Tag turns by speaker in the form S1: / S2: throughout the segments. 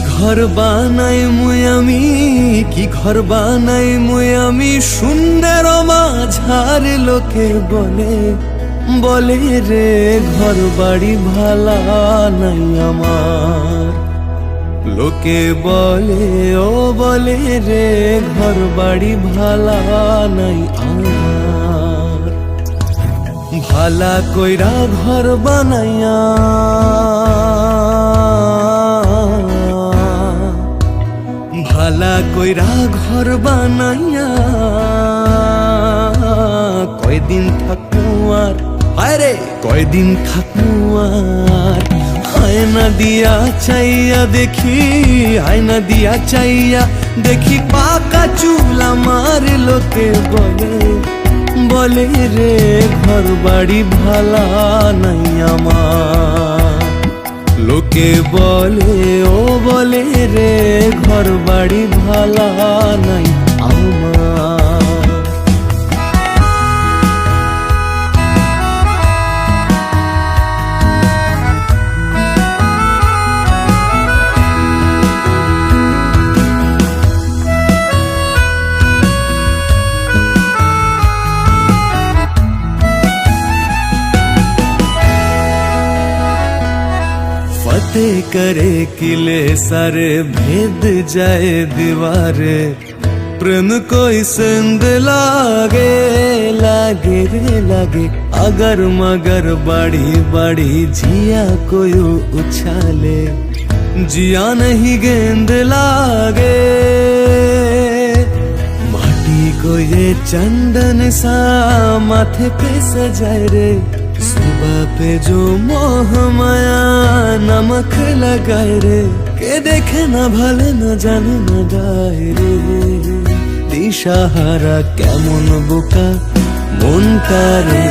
S1: ঘর বানাই মুই কি ঘর বানাই মুই আমি? শূন্যের মাঝার লোকে বলে বলে রে, ঘর বাড়ি ভালা নাই আমার। লোকে বলে, ও বলে রে, ঘর বাড়ি ভালা নাই আমার। ভালা কইরা ঘর বানাইয়া ভালা কইরা ঘর বানাইয়া কয়দিন থাকব আর আরে কয়দিন থাকব আর আয়না দিয়া চাইয়া দেখি আয়না দিয়া চাইয়া দেখি পাকা চুল আমার লোকে বলে বলে রে ঘর বাড়ি ভালা নাই আমার লোকে বলে ও বলে রে ঘর বাড়ি ভালা নাই। फतेह करे किले सारे, भेद जाए दीवारे। प्रेम कोई संद लागे लागे रे, लागे। अगर मगर बड़ी बड़ी जिया कोई उछाले। जिया नहीं गेंद लागे। माटी को ये चंदन सा माथे पे सजाए रे। सुबह पे जो मोह माया नमक लगाए रे के देखे ना भले न जाने न গায় রে দিশাহারা কেমন বোকা মনটা রে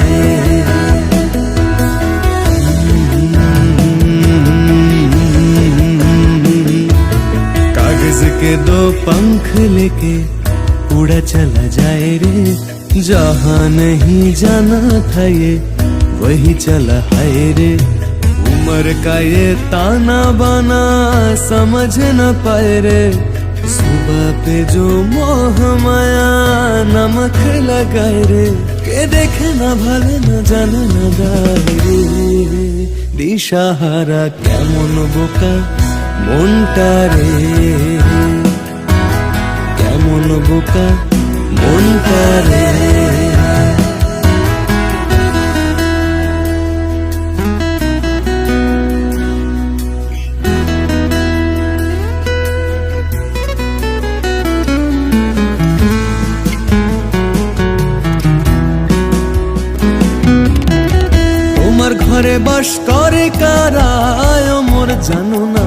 S1: कागज के दो पंख लेके उड़ा चला जाए रे जहाँ नहीं जाना था ये वही चला है रे उम्र का ये ताना बाना समझ न पाए रे सुबह पे जो मोह माया नमक लगाए रे के देखे ना भले न जाने न गाए রে দিশাহারা কেমন বোকা মনটা রে কেমন বোকা মনটা রে বাস করে কারায় মোর জানো না।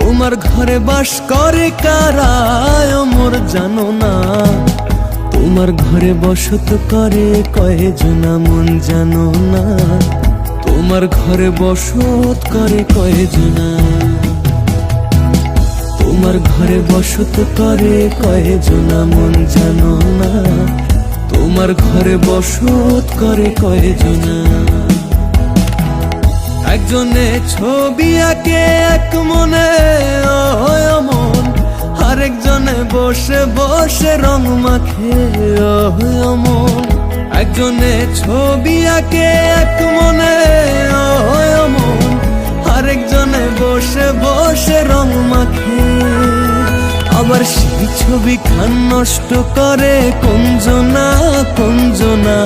S1: তোমার ঘরে বাস করে কারায় মোর জানো না। তোমার ঘরে বসত করে কয়জনা মন জানো না। তোমার ঘরে বসত করে কয়জনা? তোমার ঘরে বসত করে কয়জনা মন জানো না? তোমার ঘরে বসত করে কয়জনা? একজনে ছবি আঁকে, এক মনে ও মন আরেকজনে বসে বসে রং মাখে ও মন একজনে ছবি আঁকে, এক মনে ও মন আরেকজনে বসে বসে রং মাখে। আবার সেই ছবি খান নষ্ট করে কুঞ্জনা কুঞ্জনা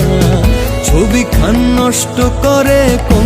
S1: ছবি খান নষ্ট করে কুঞ্জনা